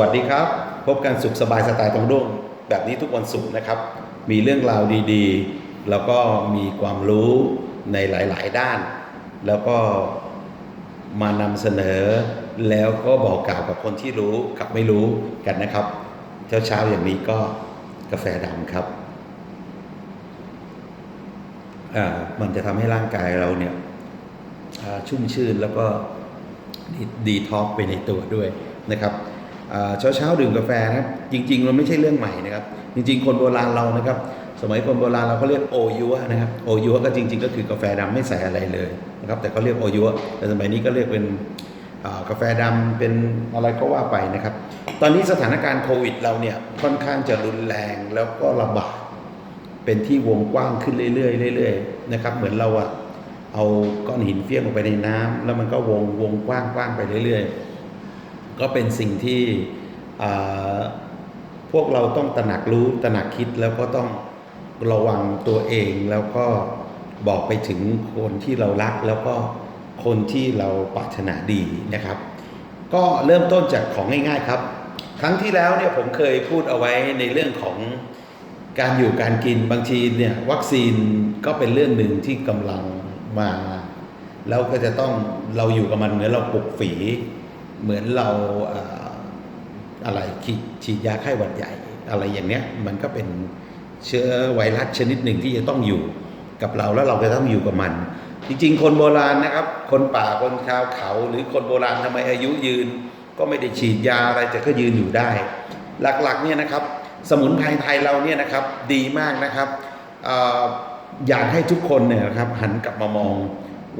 วัสดีครับ พบกันสุขสบายสไตล์ตรงรุ่งแบบนี้ทุกวันศุกร์นะครับ มีเรื่องราวดีๆ แล้วก็มีความรู้ในหลายๆด้าน แล้วก็มานำเสนอ แล้วก็บอกกล่าวกับคนที่รู้กับไม่รู้กันนะครับ เช้าๆอย่างนี้ก็กาแฟดำครับอ่ามันจะทำให้ร่างกายเราเนี่ยชุ่มชื่นแล้วก็ดีท็อกไปในตัวด้วยนะครับ เช้าเช้าๆดื่มกาแฟนะครับจริงๆมันไม่ใช่เรื่องใหม่นะครับจริง ๆ คนโบราณเรานะครับ สมัยคนโบราณเราก็เรียกโอยัวนะครับโอยัวก็จริง ๆ ก็คือกาแฟดำไม่ใส่อะไรเลยนะครับแต่เขาเรียกโอยัวแต่สมัยนี้ก็เรียกเป็นกาแฟดำเป็นอะไรก็ว่าไปนะครับ ตอนนี้สถานการณ์โควิดเราเนี่ยค่อนข้างจะรุนแรงแล้วก็ระบาดเป็นที่วงกว้างขึ้นเรื่อยๆเรื่อยๆนะครับเหมือนเราอะเอาก้อนหินเฟี้ยงลงไปในน้ำแล้วมันก็วงวงกว้างกว้างไปเรื่อยๆ ก็เป็นสิ่งที่พวกเราต้องตระหนักรู้ตระหนักคิดแล้วก็ต้องระวังตัวเองแล้วก็บอกไปถึงคนที่เรารักแล้วก็คนที่เราปรารถนาดีนะครับ ก็เริ่มต้นจากของง่าย ๆครับ ครั้งที่แล้วเนี่ยผมเคยพูดเอาไว้ในเรื่องของการอยู่การกินบางทีเนี่ยวัคซีนก็เป็นเรื่องหนึ่งที่กำลังมา แล้วก็จะต้องเราอยู่กับมันเหมือนเราปลุกฝี เหมือนเราอะไรฉีดฉีดยาไข้หวัดใหญ่ อะไรอย่างเนี้ยมันก็เป็นเชื้อไวรัสชนิดหนึ่งที่จะต้องอยู่กับเราแล้วเราก็ต้องอยู่กับมัน จริงๆ คนโบราณนะครับ คนป่าคนชาวเขา หรือคนโบราณทำไมอายุยืน ก็ไม่ได้ฉีดยาอะไรแต่ก็ยืนอยู่ได้ หลักๆเนี่ยนะครับ สมุนไพรไทยเราเนี่ยนะครับดีมากนะครับออยากให้ทุกคนเนี่ยนะครับหันกลับมามอง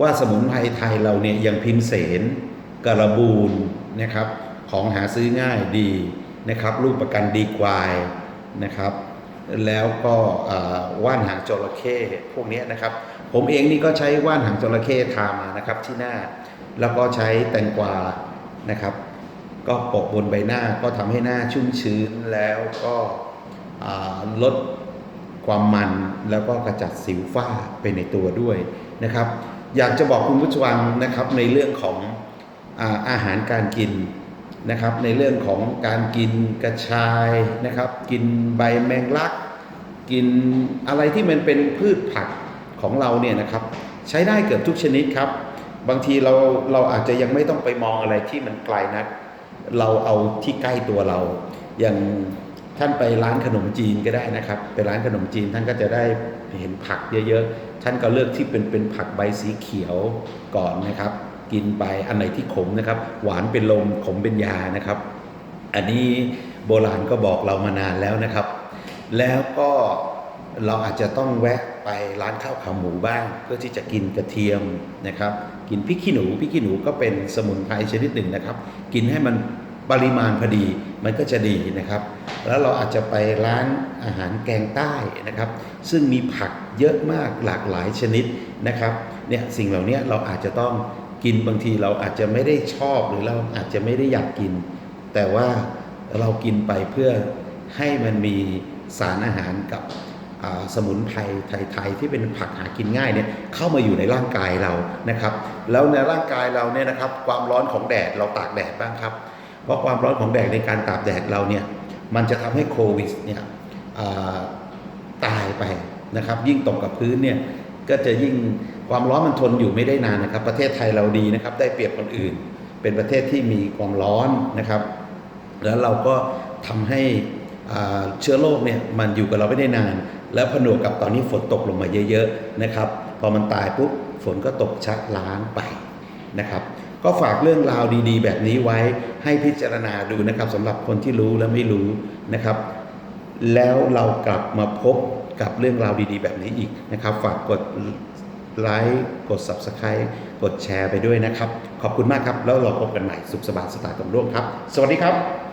ว่าสมุนไพรไทยเราเนี่ยย่างพิมเสน กระบูนนะครับของหาซื้อง่ายดีนะครับ รูปประกันดีกวายนะครับ แล้วก็ว่านหางจระเข้พวกนี้นะครับ ผมเองนี่ก็ใช้ว่านหางจระเข้ทามานะครับที่หน้า แล้วก็ใช้แตงกวานะครับ ก็ปกบนใบหน้าก็ทำให้หน้าชุ่มชื้นแล้วก็ลดความมันแล้วก็กระจัดสิวฝ้าไปในตัวด้วยนะครับ อยากจะบอกคุณผู้ชมนะครับในเรื่องของ อาหารการกินนะครับในเรื่องของการกินกระชายนะครับ กินใบแมงลัก กินอะไรที่มันเป็นพืชผักของเราเนี่ยนะครับ ใช้ได้เกือบทุกชนิดครับ บางทีเราเราอาจจะยังไม่ต้องไปมองอะไรที่มันไกลนัก เราเอาที่ใกล้ตัวเรา อย่างท่านไปร้านขนมจีนก็ได้นะครับ ไปร้านขนมจีนท่านก็จะได้เห็นผักเยอะๆท่านก็เลือกที่เป็นเป็นผักใบสีเขียวก่อนนะครับ กินไปอันไหนที่ขมนะครับ หวานเป็นลมขมเป็นยานะครับ อันนี้โบราณก็บอกเรามานานแล้วนะครับ แล้วก็เราอาจจะต้องแวะไปร้านข้าวขาหมูบ้าง เพื่อที่จะกินกระเทียมนะครับ กินพริกขี้หนูพริกขี้หนูก็เป็นสมุนไพรชนิดหนึ่งนะครับ กินให้มันปริมาณพอดีมันก็จะดีนะครับ แล้วเราอาจจะไปร้านอาหารแกงใต้นะครับ ซึ่งมีผักเยอะมากหลากหลายชนิดนะครับเนี่ยสิ่งเหล่านี้เราอาจจะต้อง กินบางทีเราอาจจะไม่ได้ชอบหรือเราอาจจะไม่ได้อยากกิน แต่ว่าเรากินไปเพื่อให้มันมีสารอาหารกับสมุนไพรไทยๆที่เป็นผักหากินง่ายเนี่ยเข้ามาอยู่ในร่างกายเรานะครับ แล้วในร่างกายเราเนี่ยนะครับ ความร้อนของแดดเราตากแดดบ้างครับ เพราะความร้อนของแดดในการตากแดดเราเนี่ยมันจะทำให้โควิดเนี่ยตายไปนะครับ ยิ่งตกกับพื้นเนี่ยก็จะยิ่ง ความร้อนมันทนอยู่ไม่ได้นานนะครับ ประเทศไทยเราดีนะครับ ได้เปรียบคนอื่น เป็นประเทศที่มีความร้อนนะครับ แล้วเราก็ทำให้เชื้อโรคเนี่ยมันอยู่กับเราไม่ได้นาน แล้วผนวกกับตอนนี้ฝนตกลงมาเยอะๆนะครับ พอมันตายปุ๊บฝนก็ตกชักล้างไปนะครับ ก็ฝากเรื่องราวดีๆ แบบนี้ไว้ให้พิจารณาดูนะครับสำหรับคนที่รู้และไม่รู้นะครับ แล้วเรากลับมาพบกับเรื่องราวดีๆ แบบนี้อีกนะครับ ฝากกด ไลค์กด Subscribe กดแชร์ไปด้วยนะครับ ขอบคุณมากครับ แล้วเราพบกันใหม่สุขสบายสไตล์กับร่วงครับ สวัสดีครับ